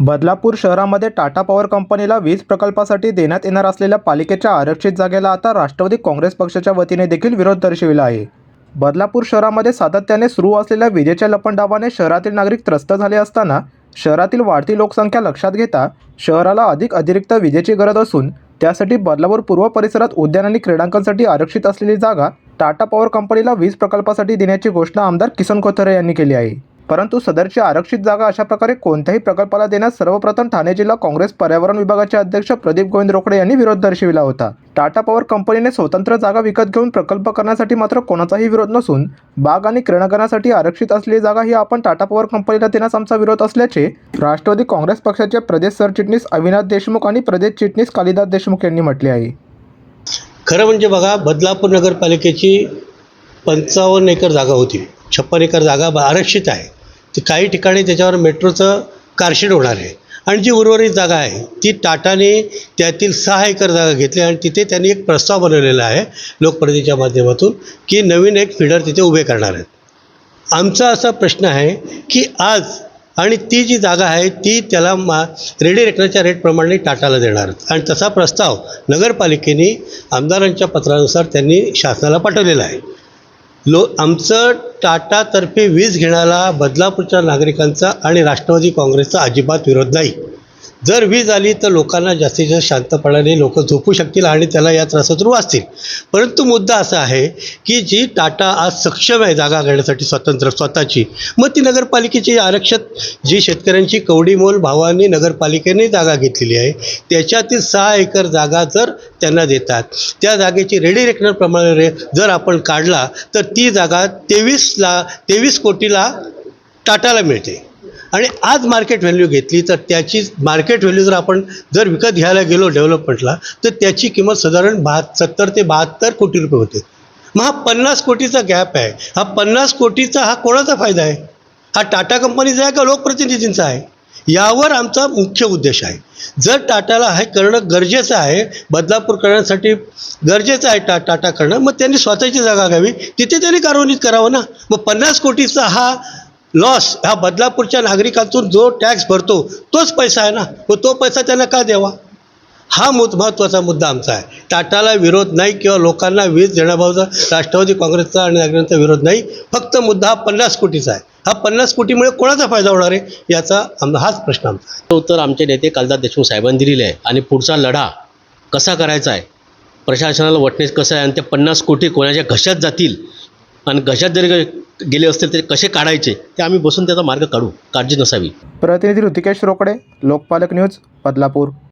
बदलापूर शहरामध्ये टाटा पॉवर कंपनीला वीज प्रकल्पासाठी देण्यात येणार असलेल्या पालिकेच्या आरक्षित जागेला आता राष्ट्रवादी काँग्रेस पक्षाच्या वतीने देखील विरोध दर्शविला आहे. बदलापूर शहरामध्ये सातत्याने सुरू असलेल्या विजेच्या लपंडावाने शहरातील नागरिक त्रस्त झाले असताना शहरातील वाढती लोकसंख्या लक्षात घेता शहराला अधिक अतिरिक्त विजेची गरज असून त्यासाठी बदलापूर पूर्व परिसरात उद्यान आणि क्रीडांकांसाठी आरक्षित असलेली जागा टाटा पॉवर कंपनीला वीज प्रकल्पासाठी देण्याची घोषणा आमदार किसन कोथरे यांनी केली आहे. परंतु सदरची आरक्षित जागा अशा प्रकारे कोणत्याही प्रकल्पाला देण्यास सर्वप्रथम ठाणे जिल्हा काँग्रेस पर्यावरण विभागाचे अध्यक्ष प्रदीप गोविंद रोकडे यांनी विरोध दर्शविला होता. टाटा पॉवर कंपनीने स्वतंत्र जागा विकत घेऊन प्रकल्प करण्यासाठी मात्र कोणाचाही विरोध नसून बाग आणि क्रीडांगणासाठी आरक्षित असलेली जागा ही आपण टाटा पॉवर कंपनीला देण्यास आमचा विरोध असल्याचे राष्ट्रवादी काँग्रेस पक्षाचे प्रदेश सरचिटणीस अविनाश देशमुख आणि प्रदेश चिटणीस कालिदास देशमुख यांनी म्हटले आहे. खरं म्हणजे बघा बदलापूर नगरपालिकेची पंचावन्न एकर जागा होती. छप्पन एकर जागा आरक्षित आहे. ते काही ठिकाणी त्याच्यावर मेट्रोचं कारशेड होणार आहे. आणि जी उर्वरित जागा आहे ती टाटाने त्यातील सहा एकर जागा घेतली आणि तिथे त्यांनी एक प्रस्ताव बनवलेला आहे लोकप्रतिच्या माध्यमातून की नवीन एक फिडर तिथे उभे करणार आहेत. आमचा असा प्रश्न आहे की आज आणि ती जी जागा आहे ती त्याला मा रेडी रेकनरच्या रेटप्रमाणे टाटाला देणार आणि तसा प्रस्ताव नगरपालिकेने आमदारांच्या पत्रानुसार त्यांनी शासनाला पाठवलेला आहे. लो आमचं टाटातर्फे वीज घेण्याला बदलापूरच्या नागरिकांचा आणि राष्ट्रवादी काँग्रेसचा अजिबात विरोध नाही. जर वीज आली तर लोकांना जास्तीत जास्त शांतपणाने लोक झोपू शकतील आणि त्याला या त्रासातून वाचतील. परंतु मुद्दा असा आहे की जी टाटा आज सक्षम आहे जागा घेण्यासाठी स्वतंत्र स्वतःची. मग ती नगरपालिकेची आरक्षित जी शेतकऱ्यांची कवडीमोल भावाने नगरपालिकेने जागा घेतलेली आहे त्याच्यातील सहा एकर जागा जर त्यांना देतात त्या जागेची रेडी रेकनरप्रमाणे रे जर आपण काढला तर ती जागा तेवीस ला तेवीस कोटीला टाटाला मिळते. आणि आज मार्केट व्हॅल्यू घेतली तर त्याची मार्केट व्हॅल्यू जर आपण जर विकत घ्यायला गेलो डेव्हलपमेंटला तर त्याची किंमत साधारण बहा सत्तर ते बहात्तर कोटी रुपये होते. मग हा पन्नास कोटीचा गॅप आहे. हा पन्नास कोटीचा हा कोणाचा फायदा आहे? हा टाटा कंपनीचा आहे का लोकप्रतिनिधींचा आहे? यावर आमचा मुख्य उद्देश आहे. जर टाटाला हे करणं गरजेचं आहे बदलापूर करण्यासाठी गरजेचं आहे टा टाटा करणं मग त्यांनी स्वतःची जागा घ्यावी. तिथे त्यांनी कार्यान्वित करावं ना. मग पन्नास कोटीचा हा लॉस हा बदलापूरच्या नागरिकांतून जो टॅक्स भरतो तोच पैसा आहे ना? व तो पैसा त्यांना का द्यावा? हा मुद महत्त्वाचा मुद्दा आमचा आहे. टाटाला विरोध नाही किंवा लोकांना वीज देण्याबाबत राष्ट्रवादी काँग्रेसचा आणि नागरिकांचा विरोध नाही. फक्त मुद्दा हा पन्नास कोटीचा आहे. हा पन्नास कोटीमुळे कोणाचा फायदा होणार आहे? याचा आम हाच प्रश्न आमचा आहे. उत्तर आमचे नेते कालदास देशमुख साहेबांनी दिलेले आहे. आणि पुढचा लढा कसा करायचा आहे? प्रशासनाला वटणेस कसं आहे? आणि ते पन्नास कोटी कोणाच्या घशात जातील? आणि घशात जरी गेले असतील ते कसे काढायचे ते आम्ही बसून त्याचा मार्ग काढू. काळजी नसावी. प्रतिनिधी ऋतिकेश रोकडे लोकपालक न्यूज बदलापूर.